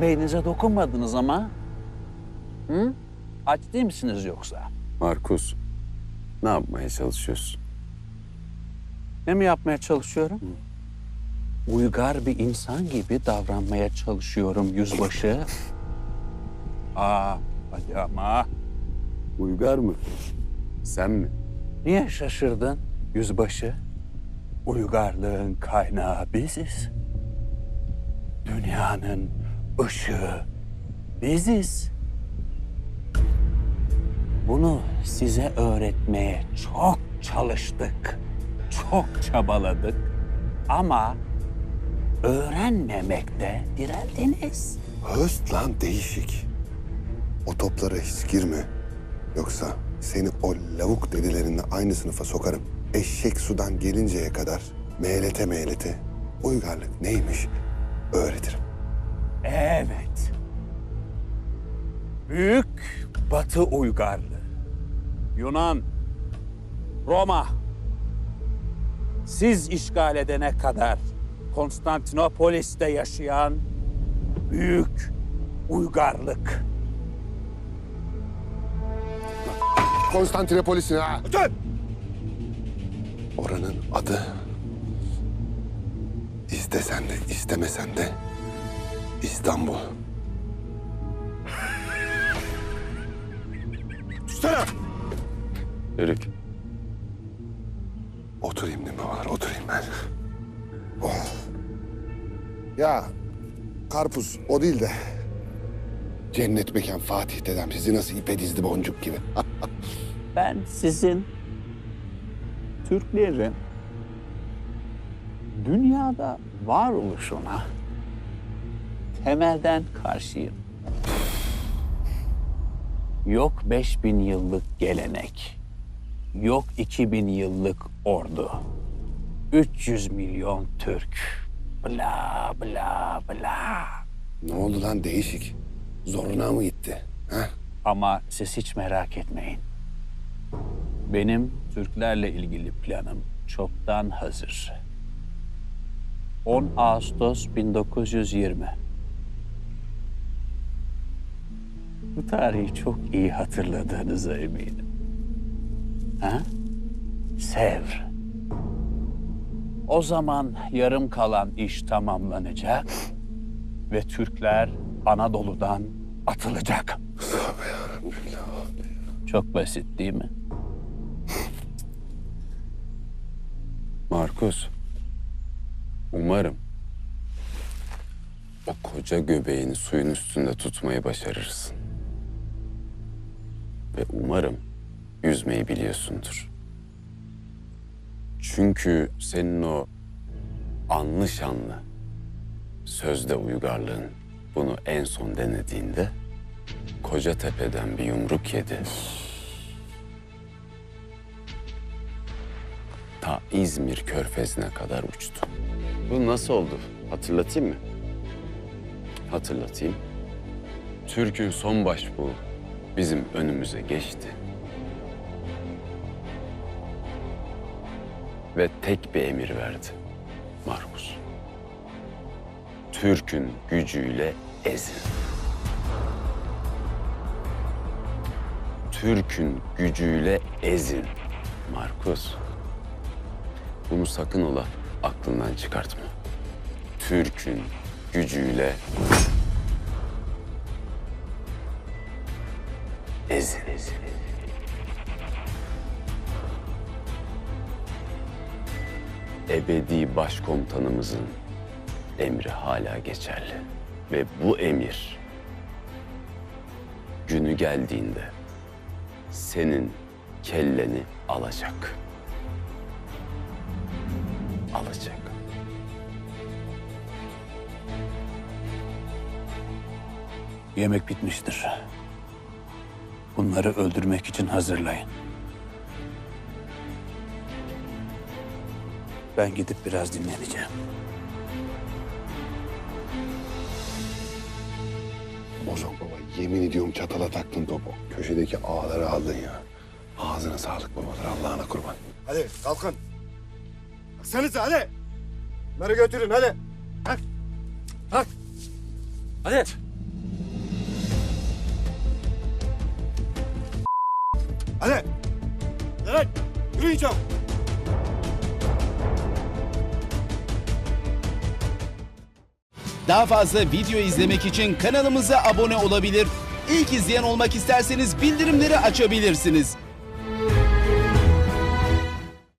Bebeğinize dokunmadınız ama. Hı? Aç değil misiniz yoksa? Markus, ne yapmaya çalışıyorsun? Ne mi yapmaya çalışıyorum? Uygar bir insan gibi davranmaya çalışıyorum yüzbaşı. Aa, hadi ama. Uygar mı? Sen mi? Niye şaşırdın yüzbaşı? Uygarlığın kaynağı biziz. Dünyanın ışığı biziz. Bunu size öğretmeye çok çalıştık. Çok çabaladık. Ama öğrenmemekte direndiniz. Höst lan değişik. O toplara hiç girme. Yoksa seni o lavuk dedilerinle aynı sınıfa sokarım. Eşek sudan gelinceye kadar meylete meylete uygarlık neymiş öğretirim. Evet. Büyük Batı uygarlığı. Yunan, Roma. Siz işgal edene kadar Konstantinopolis'te yaşayan büyük uygarlık. Konstantinopolis'in ha. Oranın adı istesen de istemesen de İstanbul. Tutsana! Yörük. Oturayım değil mi var? Oturayım ben. Oh. Ya karpuz o değil de cennet mekan Fatih dedem sizi nasıl ipe dizdi boncuk gibi. Ben sizin Türklerin dünyada varoluşuna temelden karşıyım. Yok 5000 yıllık gelenek, yok 2000 yıllık ordu, 300 milyon Türk, bla bla bla. ne oldu lan değişik? Zoruna mı gitti? Ha? Ama siz hiç merak etmeyin. Benim Türklerle ilgili planım çoktan hazır. 10 Ağustos 1920. Bu tarihi çok iyi hatırladığınıza eminim. Ha? Sevr. O zaman yarım kalan iş tamamlanacak ve Türkler Anadolu'dan atılacak. Çok basit değil mi? Markus, umarım o koca göbeğini suyun üstünde tutmayı başarırsın. Ve umarım yüzmeyi biliyorsundur. Çünkü senin o anlı şanlı sözde uygarlığın bunu en son denediğinde koca tepeden bir yumruk yedi. Ta İzmir körfezine kadar uçtu. Bu nasıl oldu? Hatırlatayım mı? Hatırlatayım. Türk'ün son başbuğu bizim önümüze geçti. Ve tek bir emir verdi. Markus. Türk'ün gücüyle ezin. Türk'ün gücüyle ezin. Markus. Bunu sakın ola aklından çıkartma. Türk'ün gücüyle ezin. Ebedi başkomutanımızın emri hala geçerli. Ve bu emir günü geldiğinde senin kelleni alacak. Alacak. Yemek bitmiştir. Bunları öldürmek için hazırlayın. Ben gidip biraz dinleneceğim. Bozok baba yemin ediyorum çatala taktın topu. Köşedeki ağları aldın ya. Ağzına sağlık babalar Allah'ına kurban. Hadi kalkın. Baksanıza hadi. Bunları götürün hadi. Kalk. Kalk. Hadi. Hadi. Evet. Yürüyün çabuk. Daha fazla video izlemek için kanalımıza abone olabilir. İlk izleyen olmak isterseniz bildirimleri açabilirsiniz.